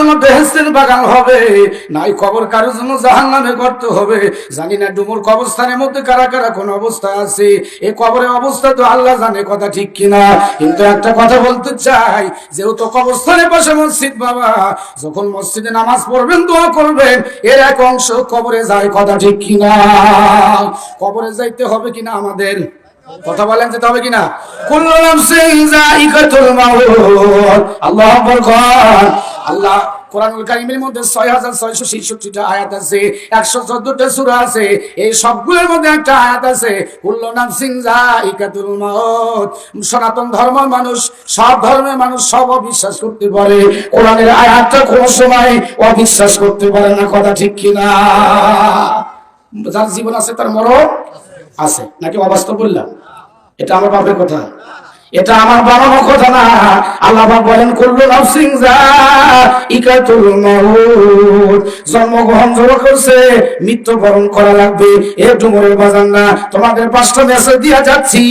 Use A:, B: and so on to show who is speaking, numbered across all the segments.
A: জন্য বেহেস্তের বাগান হবে। নাই কবর কারোর জন্য জাহান নামে করতে হবে। জানি না ডুমুর কবরস্থানের মধ্যে কারা কারা কোন অবস্থা আছে। এই কবরের অবস্থা তো আল্লাহ জানে কথা ঠিক কিনা। কিন্তু একটা কথা বলতে চাই, যেহেতু কবরস্থানের পাশে মসজিদ বাবা, যখন মসজিদে নামাজ পড়বেন, দোয়া করবেন, এর এক অংশ কবরে যায় কথা ঠিক কিনা। কবরে যাইতে হবে কিনা আমাদের? কথা বলেন, যেতে হবে কিনা? মাউত। আল্লাহ আল্লাহ কোরআনুল মধ্যে আয়াত আছে আছে, এই সবগুলোর মধ্যে একটা আয়াত আছে সনাতন ধর্ম মানুষ, সব ধর্মের মানুষ সব অবিশ্বাস করতে পারে। কোরআনের আয়াতটা কোনো সময় অবিশ্বাস করতে পারে না, কথা ঠিক কিনা? যার জীবন আছে তার মরণ আছে, নাকি অবাস্তব বললাম? এটা আমার বাপের কথা। এটা আমার বানানো কথা না। আল্লাহ বলেন করল নাফসিং ইকাতুল জন্মগ্রহণ যারা করছে, মৃত্যুবরণ করা লাগবে। বাজান না। তোমাদের পাঁচটা মেসেজ দিয়া যাচ্ছি।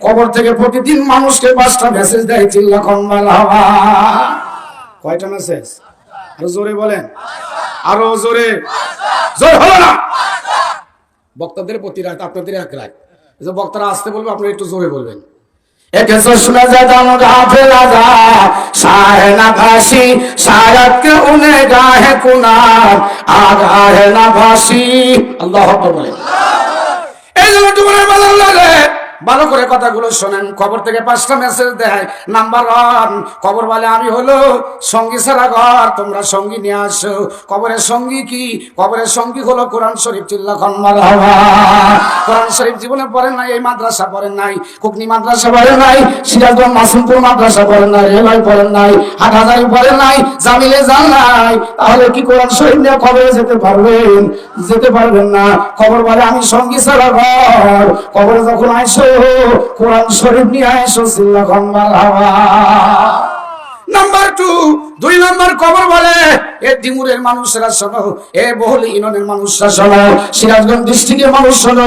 A: কবর থেকে প্রতিদিন মানুষকে পাঁচটা মেসেজ দেয় চিল্লা কম্বাল হাওয়া। কয়টা মেসেজ আরও জোরে বলেন। আরও জোরে। জোর হলো না। বক্তাদের প্রতি রাত, আপনাদের এক রাত। যে বক্তারা আসতে বলবে আপনি একটু জোরে বলবেন। একে শুনে যায় দাম গাফে রাজা সাহে না ভাসি সায়াত কে উনে গাহে কুনার আগাহে না ভাসি আল্লাহ বলে এই জন্য তোমার ভালো লাগে। ভালো করে কথাগুলো শোনেন। খবর থেকে পাঁচটা মেসেজ দেয়। নাম্বার ওয়ান খবর বলে আমি হলো সঙ্গী সারা ঘর, তোমরা সঙ্গী নিয়ে আসো। কবরের সঙ্গী কি? কবরের সঙ্গী হলো কোরআন শরীফ চিল্লা হওয়া। কোরআন শরীফ জীবনে পড়েন নাই, এই মাদ্রাসা পড়েন নাই। কুকনি মাদ্রাসা পড়েন নাই, সিরাজগঞ্জ মাসুমপুর মাদ্রাসা পড়েন নাই, রেলওয়ে পড়েন নাই, হাটহাজারি পড়েন নাই, জামিলে যান নাই। তাহলে কি কোরআন শরীফ নিয়ে কবরে যেতে পারবেন? যেতে পারবেন না। খবর বলে আমি সঙ্গী সারা ঘর। কবরে যখন আইসো কোরআন শরীফ নিয়ে নাম্বার টু, দুই নাম্বার কবর বলে, এ মানুষেরা শোনো, এ বহুল মানুষরা শোনো, সিরাজগঞ্জ ডিস্ট্রিক্টের মানুষ শোনো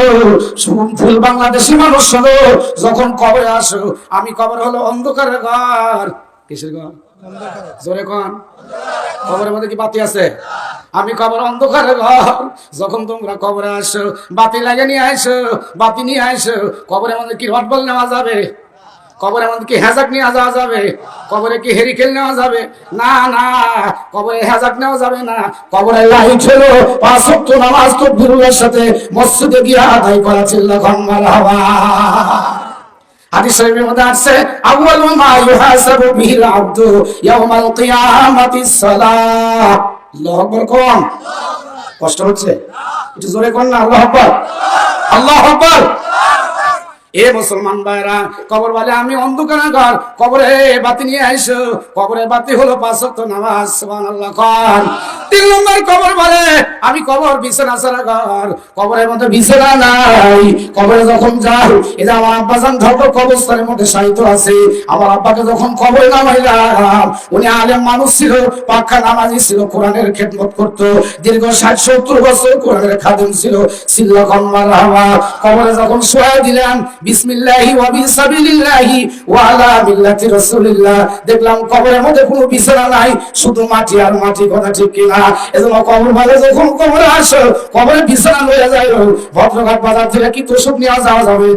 A: ফুল বাংলাদেশি মানুষ শোনো, যখন কবরে আসো, আমি কবর হলো অন্ধকারের ঘর। কিসের ঘর? জোরে কন। কবরের মধ্যে কি বাতি আছে? আমি কবর অন্ধকারে ঘর। যখন তোমরা কবরে আসো, বাতি লাগে নিয়ে আসো, বাতি নিয়ে আসো কবরের মধ্যে কি রটবল নেওয়া যাবে? কবরের মধ্যে কি হেজাক নিয়ে যাওয়া যাবে? কবরে কি হেরিকেল নেওয়া যাবে? না না, কবরে হেজাক নেওয়া যাবে না। কবরে লাইট ছিল, পাঁচ ওয়াক্ত নামাজ তো বিরুলের সাথে মসজিদে গিয়ে আদায় করা ছিল গঙ্গার হাওয়া। হাদিস শরীফের মধ্যে আছে, আউয়াল মা কিয়ামাতিস সালাহ আল্লাহু আকবার কোন? কষ্ট হচ্ছে? একটু জোরে কোন না? আল্লাহ আকবার। আল্লাহ আকবার। এ মুসলমান ভাইরা, কবর বলে আমি অন্ধকার ঘর কবরে বাতি নিয়ে আইসো। কবরে বাতি হলো পাঁচ ওয়াক্ত নামাজ তিন নম্বর কবর বলে আমি কবর বিছানা ছাড়া ঘর। কবরের মধ্যে বিছানা নাই। কবরে যখন যাও এই যে আমার আব্বা যান ধর্ম কবরস্থানের মধ্যে সাহিত্য আছে। আমার আব্বাকে যখন কবরে নামাইলাম, উনি আলেম মানুষ ছিল, পাক্কা নামাজি ছিল, কোরআনের খেদমত করত। দীর্ঘ ষাট, সত্তর বছর কোরআনের খাদেম ছিল। সিল্লা কম্মার হাওয়া কবরে যখন শোয়া দিলেন বিসমিল্লাহি ওয়া বিসাবিলিল্লাহি ওয়া আলা মিল্লাতি রাসূলিল্লাহ। দেখলাম কবরের মধ্যে কোনো বিছানা নাই, শুধু মাটি আর মাটি কথা ঠিক কিনা। এজন্য কবর ভালো যখন কবরে আসো কবরে বিছানা লয়ে যায় ভদ্রঘাট বাজার থেকে কি তোষক নিয়ে যাওয়া যাবে?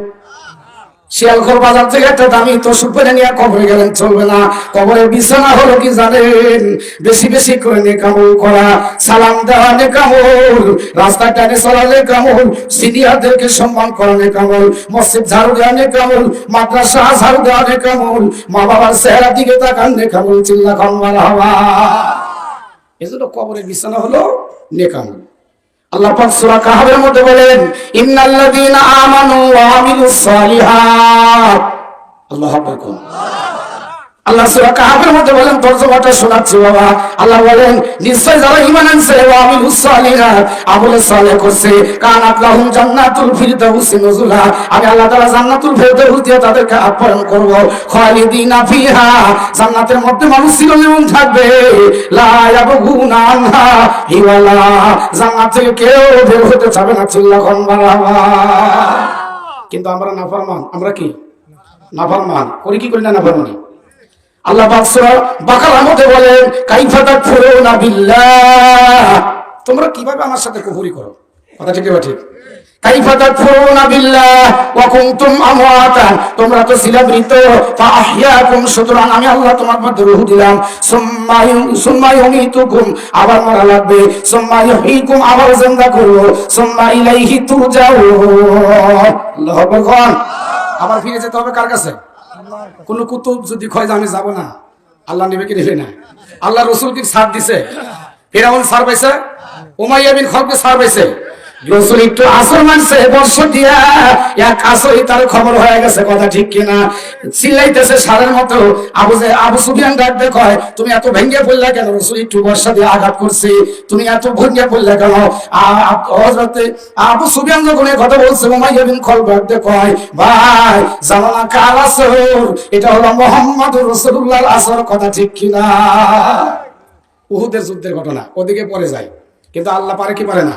A: শিয়ালখোর বাজার থেকে একটা দামি তোষক পেরে নিয়ে কবরে গেলেন, চলবে না। কবরে বিছানা হলো কি জানেন? বেশি বেশি করে নেকামল করা, সালাম দেওয়া নেকামল, রাস্তা টানে চলা নেকামল, সিনিয়রদেরকে সম্মান করা নেকামল, মসজিদ ঝাড়ু দেওয়া নেকামল, মাদ্রাসা ঝাড়ু দেওয়া নেকামল মা বাবার চেহারা দিকে তাকান নেকামল চিল্লা খনবার হওয়া। এজন্য কবরের বিছানা হলো নেকামল। আল্লাহ পাক সূরা কাহাবের মধ্যে বলেন ইন্নাল্লাযীনা আমানু ওয়া আমিলুস সালিহাত। আল্লাহু আকবার। আল্লাহ সূরা কাহফের মধ্যে বলেন, তরজমাটা শোনাচ্ছি বাবা। আল্লাহ বলেন, নিশ্চয় যারা ঈমান আনছে আমলে সালেহ করছে। কানাত লাহুম জান্নাতুল ফিরদাউস নুজুলা। আমি আল্লাহ তাআলা জান্নাতুল ফিরদাউস দিয়ে তাদেরকে আপ্যায়ন করব। জান্নাতের মধ্যে মানুষ চিরজীবন থাকবে। লা ইয়াবগুনা হিওয়ালা। জান্নাত থেকে কেউ বের হতে চাবে না চিল্লা বাবা। কিন্তু আমরা নাফরমান, আমরা কি? নাফরমান। করি কি করি না নাফরমানি? আল্লাহ সূরা বাকারার মধ্যে বলেন, কাইফা তাকফুরুনা বিল্লাহ। তোমরা কীভাবে আমার সাথে কুফরি করো? কথা ঠিক বা ঠিক? তোমরা তো সুতরাং আমি আল্লাহ তোমার আবার লাগবে আবার করব আবার ফিরে যেতে হবে কার কাছে? কোন কুতুব যদি কয় যে আমি যাব না, আল্লাহ নেবে কি না। আল্লাহ রসুল কি সার দিছে। ফেরাউন সার পাইছে ওমাইয়া বিন খলকে সার পাইছে। রসুল একটু আসর মানছে বর্ষ দিয়া এক আসরই তার খবর হয়ে গেছে, কথা ঠিক কিনা? চিল্লাইতেছে সারের মতো। আবু যে আবু সুফিয়ান ডাকতে কয়, তুমি এত ভেঙ্গে পড়লে কেন? রসুল একটু বর্ষা দিয়ে আঘাত তুমি এত ভেঙ্গে পড়লে কেন? আ- আবু সুফিয়ান যখন কথা বলছে বিন খলক ডাকতে কয়, ভাই, জানো কার আসর? এটা হলো মোহাম্মদ রসুল্লাহর আসর, কথা ঠিক কিনা? উহুদের যুদ্ধের ঘটনা, ওদিকে পরে যায় কিন্তু আল্লাহ পারে কি পারে না?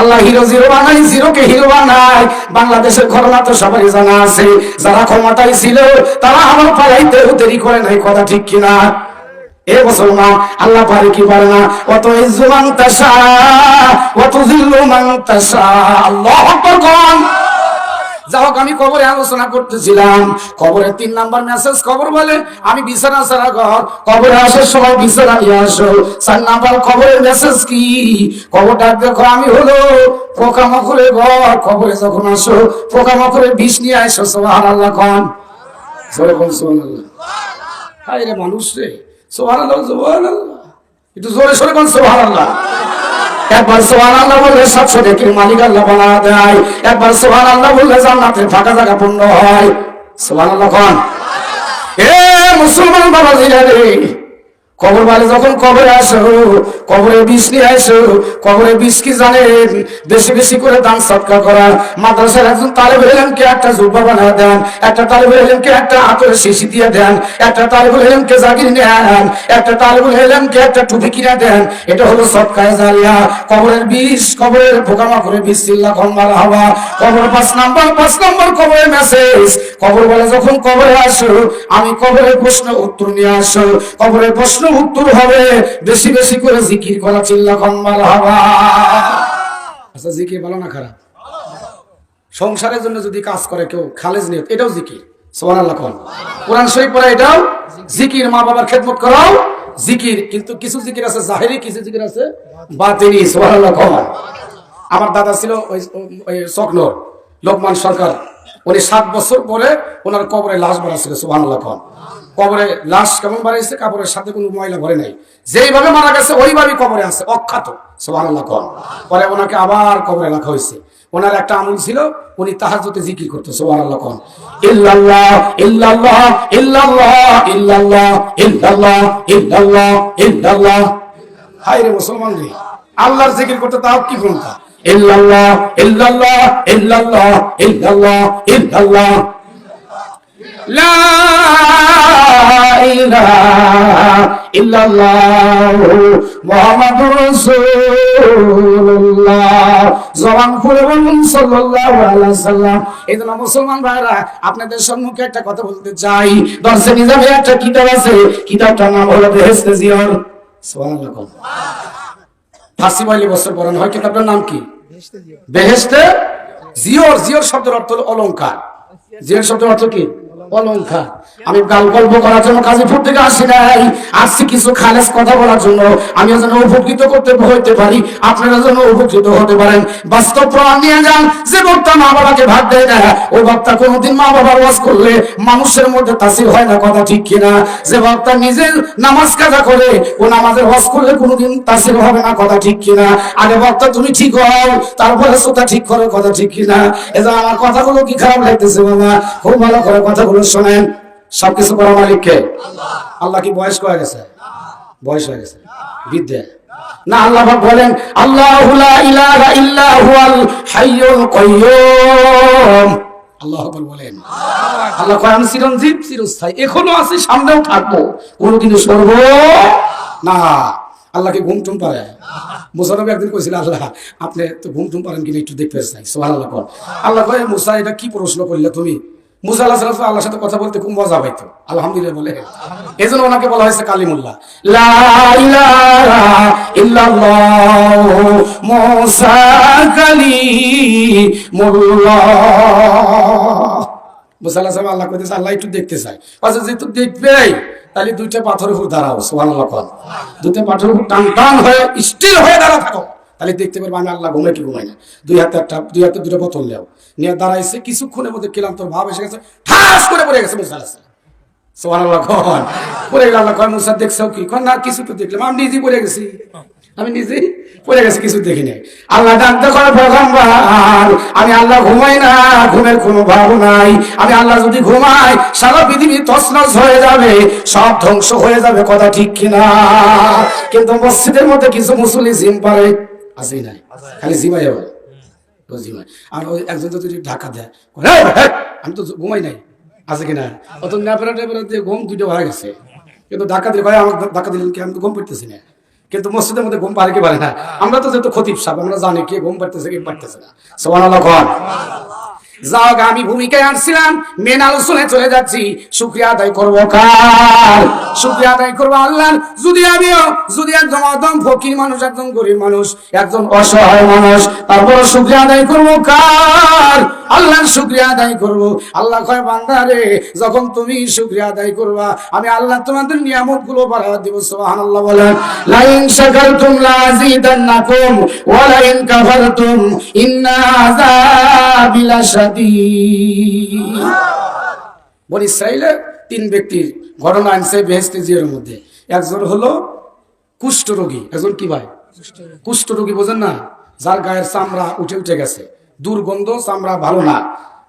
A: আল্লাহ হিরো জিরো বানাই জিরোকে হিরো বানাই বাংলাদেশের ঘটনা তো সবাই জানা আছে। যারা ক্ষমতায় ছিল, তারা আমার পালাইতে দেরি করে নাই, কথা ঠিক কিনা? এ মুসলমান, আল্লাহ পারে কি পারে না? অত ইজ্জু মান তাশা অত জিল্লু মান তাশা। আল্লাহ আকবার হোক, আমি কবরে আলোচনা করতেছিলাম। কবরের তিন নাম্বার মেসেজ কবর বলে, আমি বিছানা ছাড়া ঘর, কবরে আসার সময় বিছানা নিয়ে আসো। চার নাম্বার কবরের মেসেজ কি? কবরটা দেখো, আমি হলো পোকামাকড়ে ঘর। কবরে যখন আসো পোকামাকড়ে বিষ নিয়ে আসো সোহার আল্লাহ খান সোহার আল্লাহ মানুষ রে সোহার আল্লাহ সোহার আল্লাহ একটু জোরে সরে সোহার আল্লাহ একবার সোহান আল্লাহ বললে সাতশো দেখি মালিক আল্লাহ বলা দেয়। একবার সোহান আল্লাহ বললে জান্নাতের ফাঁকা জায়গা পূর্ণ হয়। সোহান আল্লাহ খান এ মুসলমান বাবা রে কবর বালে যখন কবরে আসো, কবরে বিষ নিয়ে আসো, কবরে বিষ কি জানেন? বেশি বেশি করে দান সৎকার করা। মাদ্রাসার একজন তালেব এলেমকে একটা জুব্বা বানায় দেন, একটা তালেব এলেমকে একটা আতরের শিশি দিয়ে দেন, একটা তালেবুল এলেমকে জাগির নেন একটা তালেবুল এলেমকে একটা টুপি কিনে দেন। এটা হলো সৎকায় জারিয়া। কবরের বিষ, কবরের পোকামা করে বিষ, চিল্লা ঘন মারা হওয়া। কবর পাঁচ নাম্বার পাঁচ নাম্বার কবরের মেসেজ কবর বলে যখন কবরে আসো, আমি কবরের প্রশ্ন উত্তর নিয়ে আসো। কবরের প্রশ্ন উত্তর হবে বেশি বেশি করে জিকির করা চিল্লা মারা হওয়া আচ্ছা জিকির ভালো না খারাপ? সংসারের জন্য যদি কাজ করে কেউ, খালেজ নিয়ত এটাও জিকির। মা বাবার জিকির কিন্তু কিছু জিকির আছে, জাহেরি, কিছু জিকির আছে আমার দাদা ছিল ওই লোকমান সরকার। উনি সাত বছর পরে ওনার কবরে লাশ ভরা ছিল খান কবরে লাশ কেমন বাড়াইছে? কাপড়ের সাথে কোনো ময়লা ভরে নাই। যেইভাবে মারা গেছে, ওইভাবেই কবরে আছে। অখ্যাত। খান পরে ওনাকে আবার কবরে রাখা হয়েছে। ওনার একটা আমল ছিল, উনি তাহাজ্জুদে জিকির করতো। ইল্লাল্লাহ হাই রে মুসলমান রে। আল্লাহর জিকির করতে তাও কি ক্ষমতা ইল্লাল্লাহ ইল্লাল্লাহ ইল্লাল্লাহ ইল্লাল্লাহ ইল্লাল্লাহ। লা ইলাহা ইল্লাল্লাহ মুহাম্মাদুর রাসূলুল্লাহ। জবান খুলে বলুন সাল্লাল্লাহু আলাইহি সাল্লাম। এই জন্য মুসলমান ভাইরা আপনাদের সম্মুখে একটা কথা বলতে চাই। দর্শে নিজামে একটা কিতাব আছে। কিতাবটার নাম হলো বেহেশতে জিয়র। সুবহানাল্লাহ। ফার্সি বাইলি বছর পড়ানো হয় কিতাবটার নাম কি? বেহেশতে জিওর জিওর শব্দের অর্থ হলো অলংকার। জিওর শব্দের অর্থ কি? অলংকার। আমি গাল গল্প করার জন্য কাজীপুর থেকে আসি নাই। আসছি কিছু খালেস কথা বলার জন্য। আমি যেন উপকৃত করতে হইতে পারি। আপনারা যেন উপকৃত হতে পারেন। বাস্তব প্রমাণ নিয়ে যান। যে বক্তা মা বাবাকে দেয় না। ওই বক্তা কোনোদিন মা বাবার ওয়াজ করলে মানুষের মধ্যে তাসির হয় না, কথা ঠিক কিনা? যে বক্তা নিজের নামাজ কাজা করে, ও নামাজের ওয়াজ করলে কোনোদিন তাসির হবে না, কথা ঠিক কিনা? আরে বক্তা তুমি ঠিক হও। তারপরে শ্রোতা ঠিক করো, কথা ঠিক কিনা? এজন্য আমার কথাগুলো কি খারাপ লাগতেছে, বাবা? খুব ভালো করে কথাগুলো শোনেন। সবকিছু করা মালিককে? আল্লাহ। কি বয়স হয়ে গেছে? বয়স হয়ে গেছে। বিদ্যা না আল্লাহ বলেন আল্লাহু আল্লাহ বলেন আল্লাহ আমি চিরঞ্জীব চিরস্থায়ী। এখনও আছি সামনেও থাকব। কোনোদিনও সরব না। আল্লাহকে ঘুম টুম পারে? মুসানবী একদিন কইছিল আল্লাহ আপনি তো ঘুম টুম পারেন কিনা একটু দেখতে চাই। সোহান আল্লাহ আল্লাহ কয় মুসা এটা কি প্রশ্ন করলে তুমি? মুসা আল্লাহ আল্লাহর সাথে কথা বলতে খুব মজা পাইতো। আলহামদুলিল্লাহ বলে। এই জন্য ওনাকে বলা হয়েছে কালিমুল্লাহ। লা ইলাহা ইল্লাল্লাহ, মুসা কালিমুল্লাহ। মুসা আল্লাহ আল্লাহ আল্লাহ দেখতে আচ্ছা তাহলে দুইটা পাথরের দাঁড়াও, সুবহানাল্লাহ কর দুইটা টান টান হয়ে স্টিল হয়ে দাঁড়া থাকো। তাহলে দেখতে পারব আমি আল্লাহ ঘুমাই কি ঘুমাই না। দুই হাতে একটা, দুই হাতে দুটো বোতল নেও। নিয়ে দাঁড়াইছে, কিছুক্ষণের মধ্যে কিলাম তোর ভাব এসে গেছে, ঠাস করে পড়ে গেছে মুসা সুবহানাল্লাহ পড়ে গেল আল্লাহ, কয় মুসা, দেখছ কি? না, কিছু তো দেখলাম। আমি নিজেই পড়ে গেছি। আমি নিজেই পড়ে গেছি, কিছু দেখি নাই। আল্লাহ ডাকতে করে পয়গম্বর আমি আল্লাহ ঘুমাই না, ঘুমের কোনো ভাব নাই। আমি আল্লাহ যদি ঘুমাই, সারা পৃথিবী তছনছ হয়ে যাবে, সব ধ্বংস হয়ে যাবে, কথা ঠিক কিনা? কিন্তু মসজিদের মধ্যে কিছু মুসলি জিম পারে। আসেই নাই। খালি জিমাই হবে ও জিমাই। আর ওই একজন যদি ঢাকা দেয় বলে, "এই, এই, আমি তো ঘুমাই নাই। আছে কিনা অত ন্যাপেরা ট্যাপেরা দিয়ে ঘুম দুইটা হয়ে গেছে। কিন্তু ধাক্কা দিলে ভাই আমাকে ঢাকা দিলেন কি আমি তো ঘুম পাইতেছি না? কিন্তু মসজিদের মধ্যে ঘুম পারে কি পারে না? আমরা তো যেহেতু খতিব সাহেব আমরা জানি কে ঘুম পারতেছে কি পারতেছে না। সোমান আল্লাহ যাও আমি ভূমিকায় আসছিলাম, মেন আলোচনায় চলে যাচ্ছি। শুক্রিয়া আদায় করব কার? শুক্রিয়া আদায় করব আল্লাহ যদি আমিও, যদি একজন অদম ফকির মানুষ, একজন গরিব মানুষ, একজন অসহায় মানুষ তারপর শুক্রিয়া আদায় করব কার? আল্লাহর শুক্রিয়া আদায় করব। আল্লাহ কয় বান্দারে যখন তুমি শুক্রিয়া আদায় করবা, আমি আল্লাহ তোমাদের নিয়ামতগুলো বাড়াবা দিব, সুবহানাল্লাহ বলেন। লাইন শাকারতুম লাযিদান্নাকুম ওয়া লাইন কাফারতুম, ইন্না আযাবি লাশাদীদ বনি তিন ব্যক্তির ঘটনা আনছে বেহেস্তে জিয়ের মধ্যে। একজন হলো কুষ্ঠরোগী একজন কি ভাই? কুষ্ঠরোগী। বোঝেন না? যার গায়ের চামড়া উঠে উঠে গেছে। দুর্গন্ধ চামড়া ভালো না।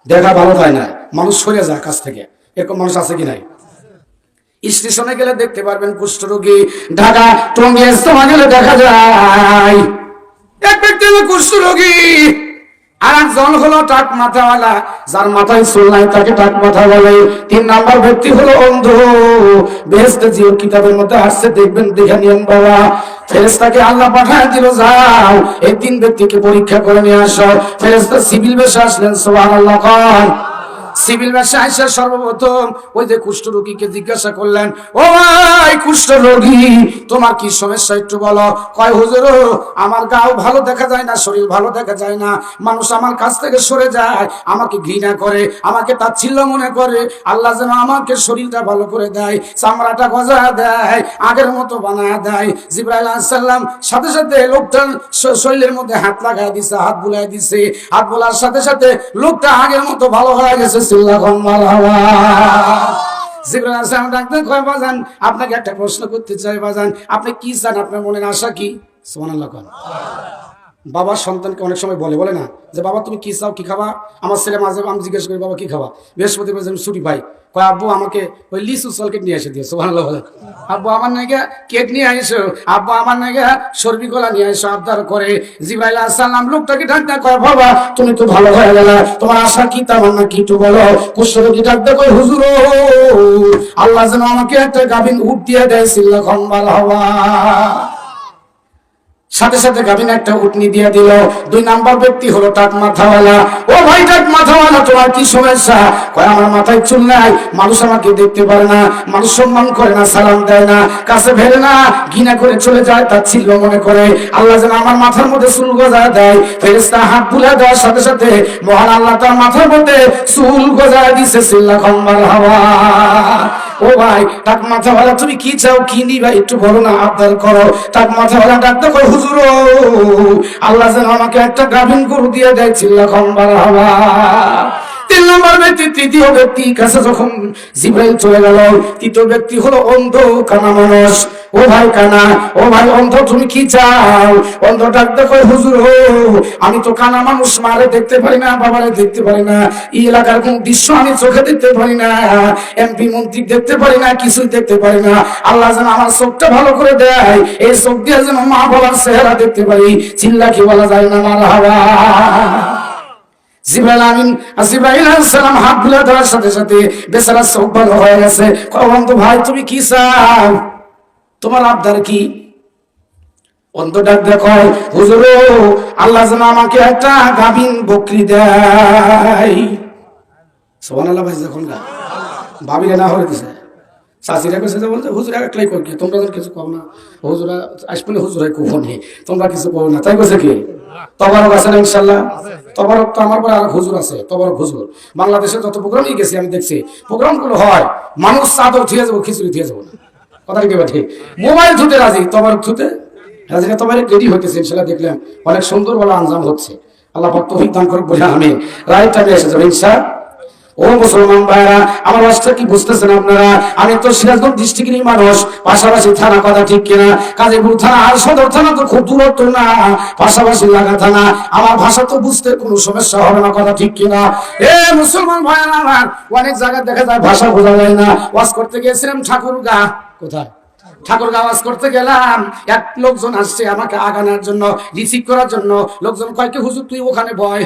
A: দেখা ভালো হয় না মানুষ সরে যায় কাছ থেকে। এরকম মানুষ আছে কি নাই? স্টেশনে গেলে দেখতে পারবেন কুষ্ঠরোগী ঢাকা টঙ্গি গেলে দেখা যায়। এক ব্যক্তি কুষ্ঠরোগী। আর একজন হলো টাক মাথাওয়ালা, যার মাথায় চুল নাই তাকে টাক মাথা বলে তিন নাম্বার ব্যক্তি হলো অন্ধ। বেহেস্তে জিও কিতাবের মধ্যে আসছে, দেখবেন, দেখে নিয়ন বাবা। ফেরেস্তাকে আল্লাহ পাঠায় দিল, যাও, এই তিন ব্যক্তিকে পরীক্ষা করে নিয়ে আসো। ফেরেস্তা সিভিল বেশে আসলেন সোহান আল্লাহ সিভিল ব্যবসা আইসা সর্বপ্রথম ওই যে কুষ্ঠ রোগীকে জিজ্ঞাসা করলেন, ও ভাই, কুষ্ঠ রোগী, তোমার কি সমস্যা একটু বলো? কয়, হুজুর, আমার গাও ভালো দেখা যায় না, শরীর ভালো দেখা যায় না, মানুষ আমার কাছ থেকে সরে যায়, আমাকে ঘৃণা করে, আমাকে তাচ্ছিল্য মনে করে, আল্লাহ যেন আমাকে শরীরটা ভালো করে দেয়, চামড়াটা গজা দেয়, আগের মতো বানায় দেয়। জিব্রাইল সাল্লাম সাথে সাথে লোকটার শ- শরীরের মধ্যে হাত লাগায় দিছে, হাত বুলাই দিছে, হাত বোলার সাথে সাথে লোকটা আগের মতো ভালো হয়ে গেছে বাজান, আপনাকে একটা প্রশ্ন করতে চাই, বাজান। আপনি কি চান? আপনার মনের আশা কি? সুবহানাল্লাহ কোন। বাবা সন্তানকে অনেক সময় বলে বলে না, যে বাবা তুমি কি চাও, কি খাবা? আমার ছেলে মাঝে আমি জিজ্ঞেস করি, বাবা, কি খাবা? বৃহস্পতিবার আমি ছুটি পাই। কয়, আব্বু, আমাকে ওই লিচু চল কেক নিয়ে এসে দিও। সুবহানাল্লাহ বলে। আব্বু, আমার নাকি কেক নিয়ে আইসো। আব্বু, আমার নাকি সর্বি কলা নিয়ে আইসো, আবদার করে। জিব্রাইল আসসালাম লোকটাকে ডাকতে কয় বাবা, তুমি তো ভালো হয়ে গেলে। তোমার আশা কি তামান্না কি একটু বলো। কুষ্ঠরোগী ডাকতে কয় হুজুর আল্লাহ যেন আমাকে একটা গাভিন উঠ দিয়ে দেয়, সিল্লা খম্বাল হওয়া। সাথে সাথে গাভিন একটা উটনি দিয়ে দিল। দুই নাম্বার ব্যক্তি হলো টাক মাথাওয়ালা। ও ভাই টাক মাথাওয়ালা, তোমার কি সমস্যা? কয়, আমার মাথায় চুল নাই, মানুষ আমাকে দেখতে পারে না, মানুষ সম্মান করে না, সালাম দেয় না, কাছে ফেরে না, ঘৃণা করে চলে যায়, তার ছিল মনে করে। আল্লাহ যেন আমার মাথার মধ্যে চুল গজা দেয় ফেরেস্তা হাত বুলা দেওয়ার সাথে সাথে মহান আল্লাহ তার মাথার মধ্যে চুল গজা দিছে, সিল্লা খম্বার হাওয়া। ও ভাই টাক মাথাওয়ালা তুমি কি চাও, কি নিবা, একটু বলো না, আবদার করো। টাক মাথাওয়ালা ডাক দেখো, হুজুর আল্লাহ যেন আমাকে একটা গাভিন গরু দিয়ে দেয় চিল্লা খম্বার হওয়া তিন নম্বর ব্যক্তি, তৃতীয় কাছে যখন জিব্রাইল চলে গেল, তৃতীয় ব্যক্তি হলো অন্ধ কানা মানুষ। ও ভাই কানা, ও ভাই অন্ধ, তুমি কি চাও? অন্ধ হুজুর হো, আমি তো কানা মানুষ, মারে দেখতে পারি না, বাবারে দেখতে পারি না, এই এলাকার কোন দৃশ্য আমি চোখে দেখতে পারি না, এমপি, মন্ত্রী দেখতে পারি না, কিছুই দেখতে পারি না। আল্লাহ যেন আমার চোখটা ভালো করে দেয়, এই চোখ দিয়ে যেন মা বাবার চেহারা দেখতে পারি। চিল্লা কি বলা যায় না মার হাওয়া বুলা দেওয়ার সাথে সাথে হয়ে গেছে। বন্ধু ভাই, তুমি তোমার আবদার কি? আল্লাহ যেন আমাকে একটা গাভিন বকরি দেয়। সোহান আল্লাহ ভাই, যখন গা ভাবিরে না হয়ে দিছে চাষিরা যে হুজুরা একলাই কর তোমরা কিছু কও না হুজুরা হুজুরাই কো নি তোমরা কিছু না। তাই কি? আছে না ইনশাল্লাহ তো আমার পরে আর হুজুর আছে হুজুর বাংলাদেশে যত প্রোগ্রামই গেছি, আমি দেখছি প্রোগ্রামগুলো হয় মানুষ চাদর থুয়ে যাব খিচুড়ি থুয়ে যাব। না কথা কি ঠিক মোবাইল থুতে রাজি তবারক থুতে রাজি তবারক রেডি হইতেছে ইনশাল্লাহ দেখলাম। অনেক সুন্দর বলে আঞ্জাম হচ্ছে। আল্লাহ তৌফিক দান করে বলে আমি রাইট টাইমে এসে যাব ও মুসলমান ভাইরা আমার অবস্থা কি বুঝতেছেন আপনারা? আমি তো সিরাজগঞ্জ ডিস্ট্রিক্টেরই মানুষ, পাশাপাশি থানা কথা ঠিক কিনা? কাজীপুর থানা আর সদর থানা তো খুব দূরত্ব না, পাশাপাশি লাগা থানা। আমার ভাষা তো বুঝতে কোনো সমস্যা হবে না কথা ঠিক কিনা? এ মুসলমান ভাইরা আমার, অনেক জায়গায় দেখা যায় ভাষা বোঝা যায় না। ওয়াজ করতে গিয়েছিলাম ঠাকুরগা। কোথায়? ঠাকুর আওয়াজ করতে গেলাম। এক লোকজন আসছে আমাকে আগানোর জন্য রিসিভ করার জন্য। লোকজন কয় কি, হুজুর, তুই ওখানে বয়।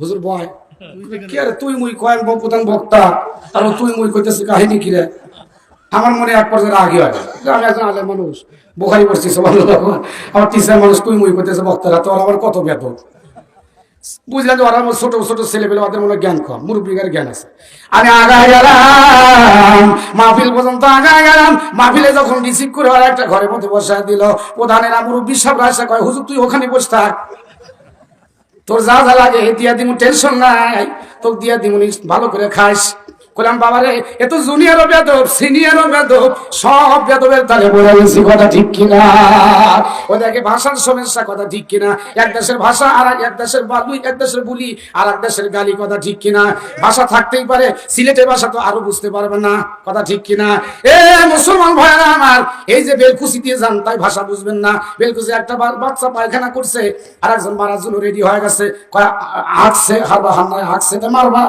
A: হুজুর, বয়। কি আরে তুই মুই প্রধান বক্তা। আর তুই মুই কাহিনী কি রে? আমার মনে এক পর্যায়ে আগে হয় আমি একজন মানুষ, বোখারি করছি সবার আমার টিচার মানুষ তুই মুই বক্তারা, তোর আমার কত বুঝলাম যে ওরা ছোট ছোট ছেলে পেলে ওদের মনে জ্ঞান কম, মুরব্বীদের জ্ঞান আছে। আমি আগায় গেলাম, মাহফিল পর্যন্ত আগায় গেলাম। মাহফিলে যখন রিসিভ করে ওরা একটা ঘরের মধ্যে বসায় দিল, প্রধানেরা মুরব্বী সব রাস্তা কয়, হুজুর, তুই ওখানে বসে থাক। তোর যা যা লাগে দিয়া দিমু টেনশন নাই। তোর দিয়া দিমুনি ভালো করে খাস। কলাম বাবারে, এ তো জুনিয়রও বেদব, সিনিয়রও বেদব, সব বেদবের তালে বলে গেছি, কথা ঠিক কিনা? ওদেরকে ভাষার সমস্যা, কথা ঠিক কিনা? এক দেশের ভাষা আর এক দেশের বালুই এক দেশের বুলি আর এক দেশের গালি, কথা ঠিক কিনা? ভাষা থাকতেই পারে, সিলেটের ভাষা তো আরও বুঝতে পারবে না, কথা ঠিক কিনা? এ মুসলমান ভাইরা আমার, এই যে বেলকুচি দিয়ে যান, তাই ভাষা বুঝবেন না। বেলকুচি একটা বাচ্চা পায়খানা করছে, আর একজন মারার জন্য রেডি হয়ে গেছে হাঁকছে, হারবা হান্নায় হাঁকছে মারবা।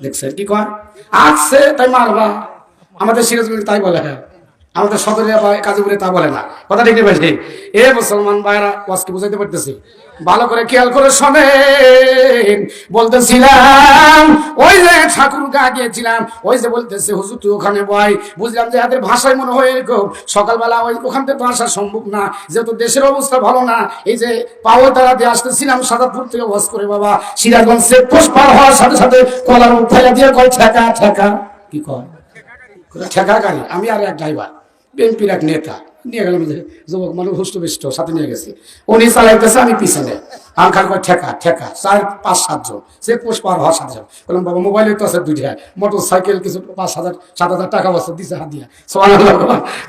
A: দেখছেন কি কয়? আসছে তাই মারবা। আমাদের সিরাজগঞ্জ তাই বলে। হ্যাঁ আমাদের সদরিয়া বা কাজীপুরে তা বলে না। কথা ঠিক বলছি এ মুসলমান ভাইরা ওয়াজকে বুঝাইতে পারতেছি? ভালো করে খেয়াল করে শোনেন। বলতেছিলাম, ওই যে ঠাকুর গা গিয়েছিলাম, ওই যে বলতেছে, হুজুর, তুই ওখানে বয়। বুঝলাম যে এদের ভাষায় মনে হয় এরকম, সকালবেলা ওই ওখান থেকে তো আসা সম্ভব না, যেহেতু দেশের অবস্থা ভালো না, এই যে পাওয়া তারা দিয়ে আসতেছিলাম সাদাপুর থেকে ওয়াজ করে, বাবা, সিরাজগঞ্জ চেকপোস্ট পার হওয়ার সাথে সাথে কলার উঠাইয়া দিয়ে কয়, ঠেকা ঠেকা। কি কয়? ঠেকা গাড়ি। আমি আর এক ড্রাইভার। বিএনপির এক নেতা। নিয়ে গেলাম যুবক মানুষ হুষ্টবেষ্ট সাথে নিয়ে গেছি। উনি চালাইতেছে, আমি পিছনে। খালি কয়, ঠেকা ঠেকা। চার, পাঁচ সাতজন সে পোষ পার হওয়ার সাথে যাও বললাম, বাবা মোবাইলে তো আছে দুইটা। মোটর সাইকেল কিছু পাঁচ হাজার সাত হাজার টাকা বছর দিছে হাত দিয়া। সোয়াল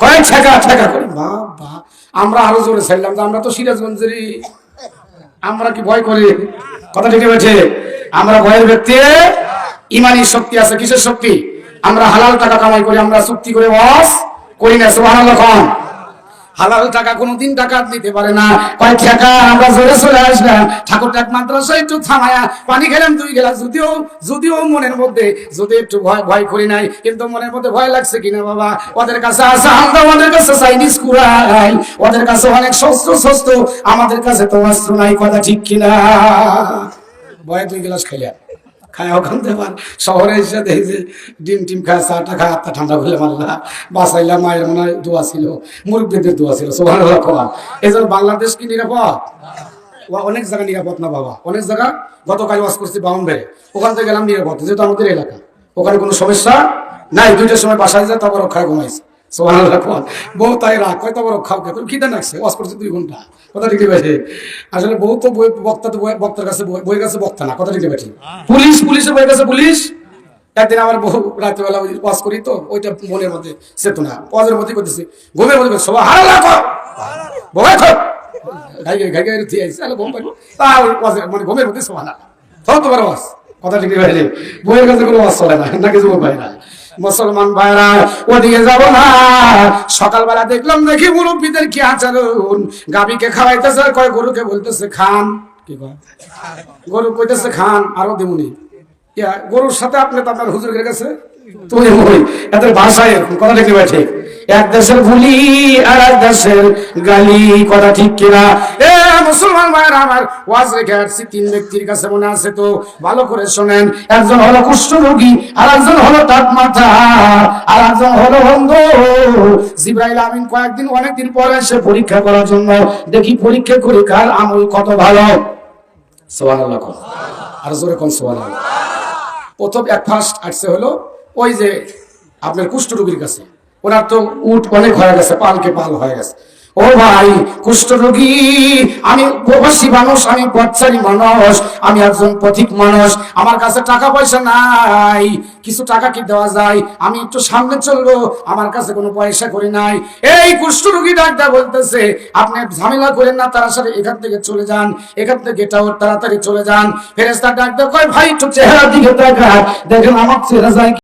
A: কয়, ঠেকা ঠেকা করে, বাবা, আমরা আরও জোরে চাইলাম যে আমরা তো সিরাজগঞ্জেরই। আমরা কি ভয় করি? কথা ঠিক বলছে? আমরা ভয়ের ব্যক্তি ইমানি শক্তি আছে, কিসের শক্তি? আমরা হালাল টাকা কামাই করি, আমরা চুক্তি করে বস করি না, সুবহানাল্লাহ খান হালাল টাকা কোনোদিন টাকা দিতে পারে না। কয় টাকা আমরা জোরে চলে আসলাম। ঠাকুর টাক মাদ্রাসা একটু থামায়া পানি খেলাম দুই গেলা যদিও যদিও মনের মধ্যে, যদি একটু ভয় ভয় করি নাই, কিন্তু মনের মধ্যে ভয় লাগছে কিনা বাবা? ওদের কাছে আছে, আমরা ওদের কাছে চাইনিজ কুড়াই ওদের কাছে অনেক শস্ত্র শস্ত্র, আমাদের কাছে তো অস্ত্র নাই, কথা ঠিক কিনা? ভয়ে দুই গ্লাস খাইলাম খায়, ওখান থেকে শহরে এসে দেখি যে ডিম টিম খায়, চাটা খায় আটটা ঠান্ডা করলে মারলা। বাসাইলা মায়ের মনে হয় দোয়া ছিল, মুরব্বীদের দোয়া ছিল সোহান খাওয়া এই জন্য বাংলাদেশ কি নিরাপদ? অনেক জায়গা নিরাপদ না বাবা? অনেক জায়গা, গতকাল ওয়াজ করছি বাউন বেড়ে ওখান থেকে গেলাম নিরাপদ, যেহেতু আমাদের এলাকা। ওখানে কোনো সমস্যা নাই, দুইটার সময় বাসায় যায় তারপর রক্ষায় ঘুমাইছে। সোহান রাখুন। বউ তাই রাখ কয় তারপর রক্ষা কে? খিদে নাকছে, ওয়াজ করছে দুই ঘণ্টা। কথা ঠিক বেঠে আসলে বউ তো বই বক্তা তো বক্তার কাছে বই- কাছে বক্তা না, কথা ঠিক বেঠে পুলিশ, পুলিশের বইয়ের কাছে পুলিশ? একদিন আমার বউ রাত্রিবেলা ওয়াজ করি তো, ওইটা মনের মধ্যে সেতু না, ওয়াজের মধ্যে করতেছি। ঘুমের মধ্যে সবাই হারা রাখো! বউ রাখো! গাই গাই গাই দিয়ে আইসে আলো ঘুম পাইলো। তা ওয়াজের মানে ঘুমের মধ্যে সবাই না সব তোমার ওয়াজ, কথা ঠিক বাইরে বইয়ের কাছে কোনো ওয়াজ চলে না না কিছু পাই না। মুসলমান ভাইরা, ওদিকে যাব না। সকালবেলা দেখলাম দেখি মুরব্বীদের কি আচরণ। গাবিকে খাওয়াইতেছে আর কয়, গরুকে বলতেছে, খান। কি কয়? গরু কইতেছে, খান। আরও দেমুনি ইয়া, গরুর সাথে আপনি তো আপনার হুজুরের কাছে তুমি বই এদের ভাষায় এরকম কথা দেখতে পাই এক দেশের ভুলি আর এক দেশের গালি, কথা ঠিক কিনা? এ মুসলমান ভাইয়ের, আমার ওয়াজ রেখে আসছি, তিন ব্যক্তির কাছে মনে আছে তো, ভালো করে শোনেন। একজন হলো কুষ্ঠরোগী আর একজন হলো টাক মাথা আর একজন হলো অন্ধ। জিব্রাইল আমিন কয়েকদিন, অনেকদিন পরে এসে পরীক্ষা করার জন্য দেখি পরীক্ষা করে কার আমল কত ভালো। আল্লাহ আর জোরে কোন আল্লাহ প্রথম এক ফার্স্ট আসছে হলো ওই যে আপনার কুষ্ঠরোগীর কাছে, ওনার তো উট অনেক হয়ে গেছে, পালকে পাল হয়ে গেছে। ও ভাই, কুষ্ঠরোগী, আমি প্রবাসী মানুষ, আমি পথচারী মানুষ, আমি একজন পথিক মানুষ, আমার কাছে টাকা পয়সা নাই, কিছু টাকা কি দেওয়া যায়? আমি একটু সামনে চলবো, আমার কাছে কোনো পয়সা করি নাই। এই কুষ্ঠরোগী ডাক্তার বলতেছে, আপনি ঝামেলা করেন না তার সাথে এখান থেকে চলে যান, এখান থেকে এটাও তাড়াতাড়ি চলে যান। ফেরেস্তার ডাক্তার কয়, ভাই, একটু চেহারা দিকে দেখেন আমার চেহারা যায়